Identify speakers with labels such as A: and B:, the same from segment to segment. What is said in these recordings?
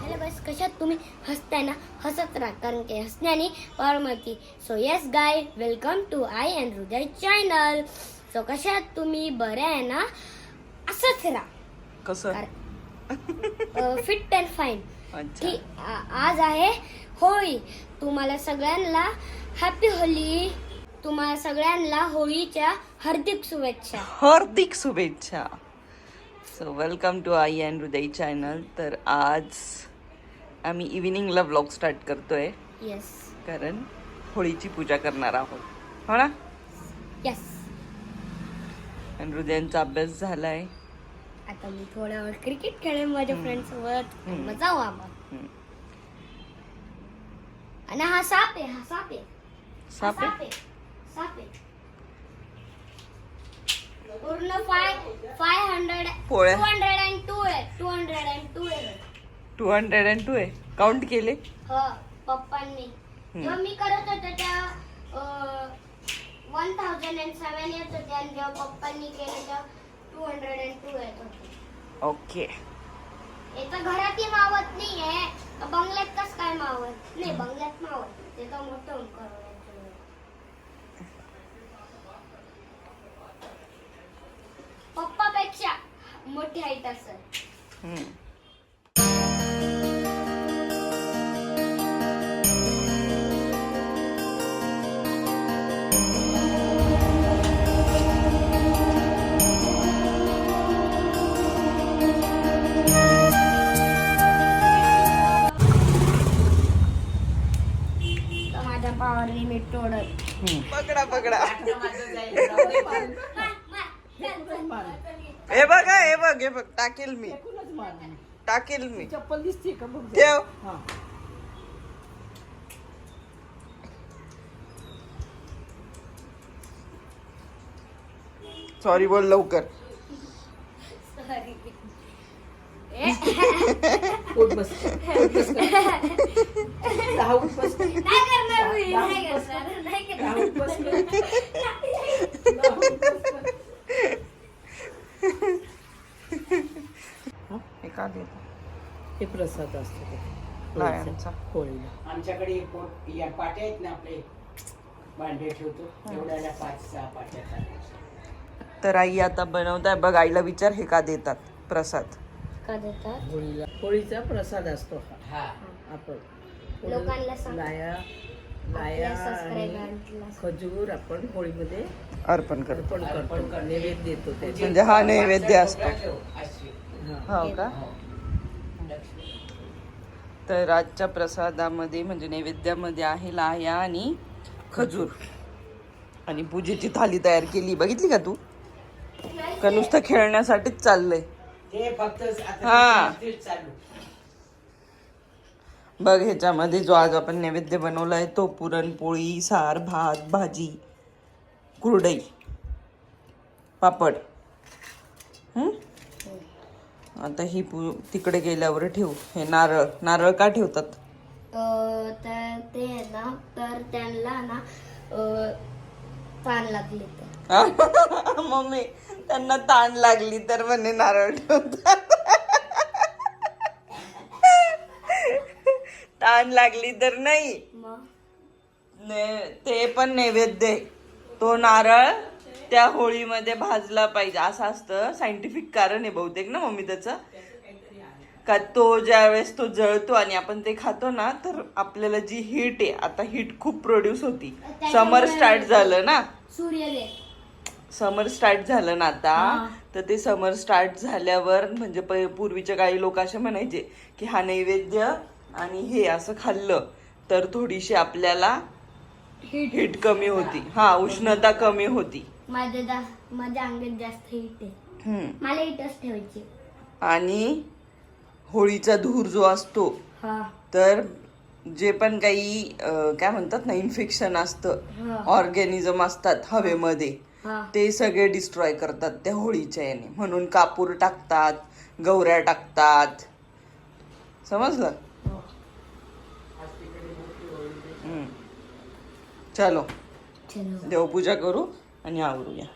A: Hello बस कशात तुम्ही हसताय ना? हसत राहा कारण की हसण्याने पावर मिळते so yes guys welcome to Aai and Hriday channel so कशात तुम्ही? बरे आहे ना? असंच राहा.
B: कसं?
A: फिट अँड फाईन ठीक आज आहे होळी. तुम्हाला सगळ्यांना हॅपी होळी. तुम्हाला सगळ्यांना होळीच्या हार्दिक शुभेच्छा.
B: हार्दिक शुभेच्छा. So welcome to Aai and Hriday channel. तर आज आम्ही इव्हिनिंगला ब्लॉग स्टार्ट करतोय.
A: येस
B: कारण होळीची पूजा करणार आहोत. हो ना?
A: येस
B: आणि हृदयांचा अभ्यास झालाय.
A: आता मी थोड्या वेळ क्रिकेट खेळेन माझ्या फ्रेंड सोबत
B: हम्म. हम्म.
A: आणि हा साप आहे हा साप आहे. हा
B: साप आहे?
A: साप आहे? साप आहे. पूर्ण फाय फाय हंड्रेड
B: पोळ्या.
A: टू हंड्रेड अँड टू आहे टू हंड्रेड अँड टू आहे.
B: टू हंड्रेड अँड टू आहे. काउंट केले?
A: हो पप्पांनी. जेव्हा मी करत होते त्या वन थाउजंड अँड सेवन येत होते आणि जेव्हा पप्पांनी केलं तेव्हा टू हंड्रेड अँड टू येत होते.
B: ओके
A: इथं घरातही मावत नाहीये. तर बंगल्यात कस काय मावत? नाही बंगल्यात मावत. ते तर मोठं होऊन करावं माझ्या पॉवर लिमिट तोडत.
B: पकडा पकडा.
A: हा,
B: बघ हा, हे बघ हे बघ टाकेल मी. टाकेल मी.
C: चप्पल दिसते का बघ
B: ठेव.
C: हा.
B: सॉरी बोल लवकर.
A: Sorry.
C: पोट बस. पोट बस कर. दहा उठ बस कर.
A: नाही करणार मी, नाही करणार, नाही
C: दहा
A: करणार.
C: उठ बस कर. दहा उठ बस कर.
B: हे का देत
C: हे प्रसाद असतो ते.
B: लायांचा.
C: होळीला.
D: आमच्याकडे एक पोट या पाट्या आहेत ना आपले भांडे ठेवतो. एवढ्याला पाच सहा पाट्या चालायच्या.
B: तर आई आता बनवताय. बघ आईला विचार हे का देतात? प्रसाद.
A: का देतात?
C: होळीला. होळीचा प्रसाद असतो हा.
D: हा.
C: आपण
A: लोकांना सांग.
C: लाया लाया
A: आपल्या
C: आणि
A: सबस्क्रायबरला
C: खजूर आपण होळीमध्ये
B: अर्पण करतो.
C: अर्पण करतो. नैवेद्य देतो
B: म्हणजे हा नैवेद्य असतो.
D: टोपला ठेव, अशी.
C: हा.
B: का. तर आजच्या प्रसादामध्ये म्हणजे नैवेद्यामध्ये आहे लाह्या आणि खजूर आणि पूजेची थाली तयार केली बघितली का तू का नुसतं खेळण्यासाठीच चाललंय हा. बघ ह्याच्यामध्ये जो आज आपण नैवेद्य बनवलाय तो पुरणपोळी सार भात भाजी कुरडई पापड हं? आता ही पू तिकडे गेल्यावर ठेवू. हे नारळ नारळ का ठेवतात?
A: अं, तर ते आहे ना तर त्यांना ना अं, ताण लागली तर.
B: मम्मी त्यांना ताण लागली तर म्हणे नारळ ठेवतात. ताण लागली तर नाही.
A: मग?
B: ने- ते पण नैवेद्य आहे. तो नारळ त्या होळीमध्ये भाजला पाहिजे. असं असतं. सायंटिफिक कारण आहे बहुतेक ना मम्मी त्याचं? का तो ज्या वेळेस तो जळतो आणि आपण ते खातो ना तर आपल्याला जी हीट आहे आता हीट खूप प्रोड्यूस होती. समर स्टार्ट झालं ना? समर स्टार्ट झालं ना आता? तर ते समर स्टार्ट झाल्यावर म्हणजे पूर्वीच्या काही लोक असे म्हणायचे की हा नैवेद्य आणि हे असं खाल्लं तर थोडीशी आपल्याला हीट कमी होती. हा उष्णता कमी होती.
A: माझ्या माझ्या अंगात जास्त
B: हम्म.
A: मला ठेवायची.
B: आणि होळीचा धूर जो असतो
A: हा.
B: तर जे पण काही अं, काय म्हणतात ना इन्फेक्शन असतं
A: हा.
B: ऑर्गॅनिझम असतात हवेमध्ये
A: हा.
B: ते सगळे डिस्ट्रॉय करतात त्या होळीच्या याने. म्हणून कापूर टाकतात गौऱ्या टाकतात. समजलं?
A: हो.
B: हम्म. चलो.
A: चलो.
B: देवपूजा करू? आणि आवरूया.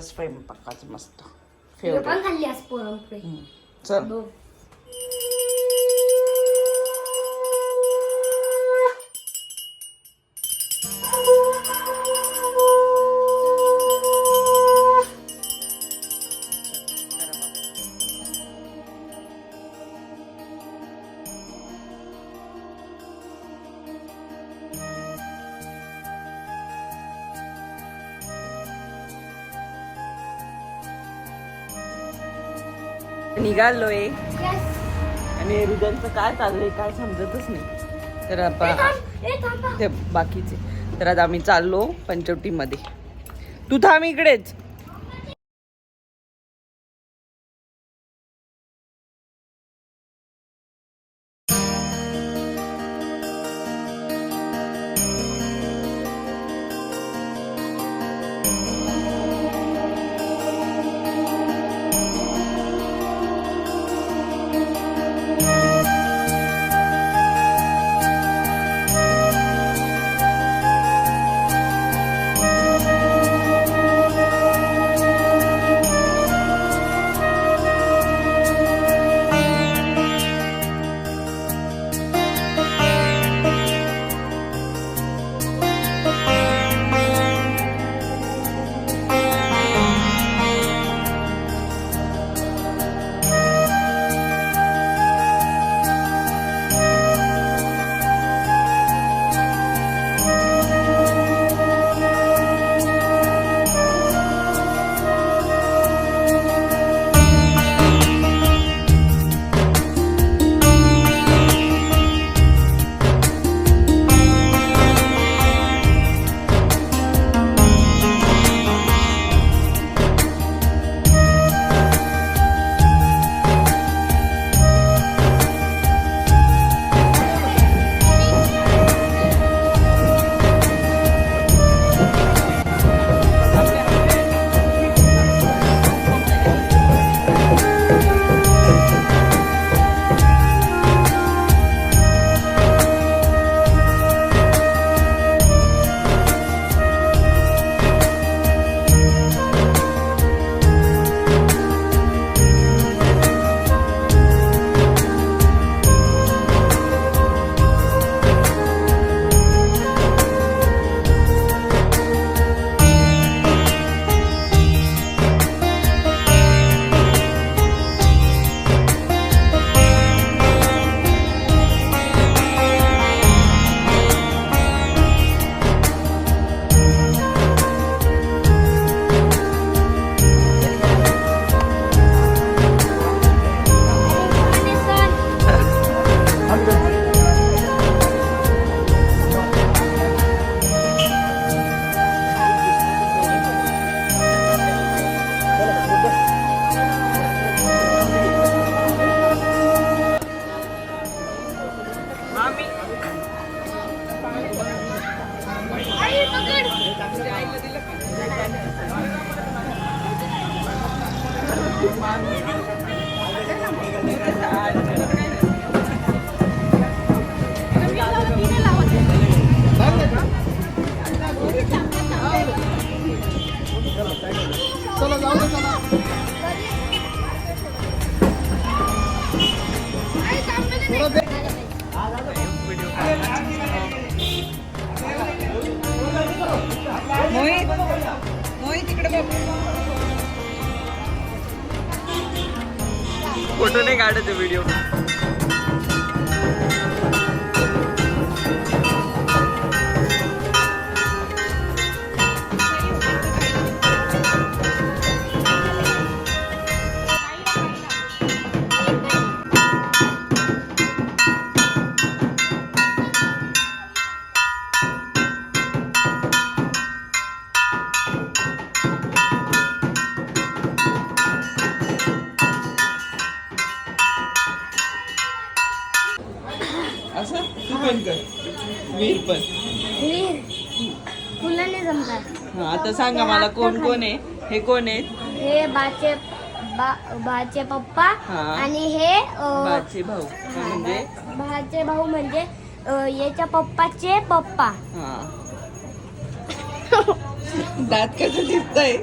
B: स्वयंपाकाचं मस्त. फेवरेट. चल. निघालोय. आणि हृदयांचं काय चाललंय काय समजतच नाही. तर आपण. ते बाकीचे. तर आता आम्ही चाललो पंचवटीमध्ये. तू थांब इकडेच. फोटो नाही काढत व्हिडिओ पण कर. वीर पण. हा आता सांगा मला कोण कोण आहे? हे कोण आहेत?
A: हे बाचे बा बाचे पप्पा
B: हा.
A: आणि हे अ,
B: बाचे भाऊ. म्हणजे?
A: भाचे भाऊ म्हणजे अ, याच्या पप्पाचे पप्पा.
B: हा. दात कसं दिसतंय?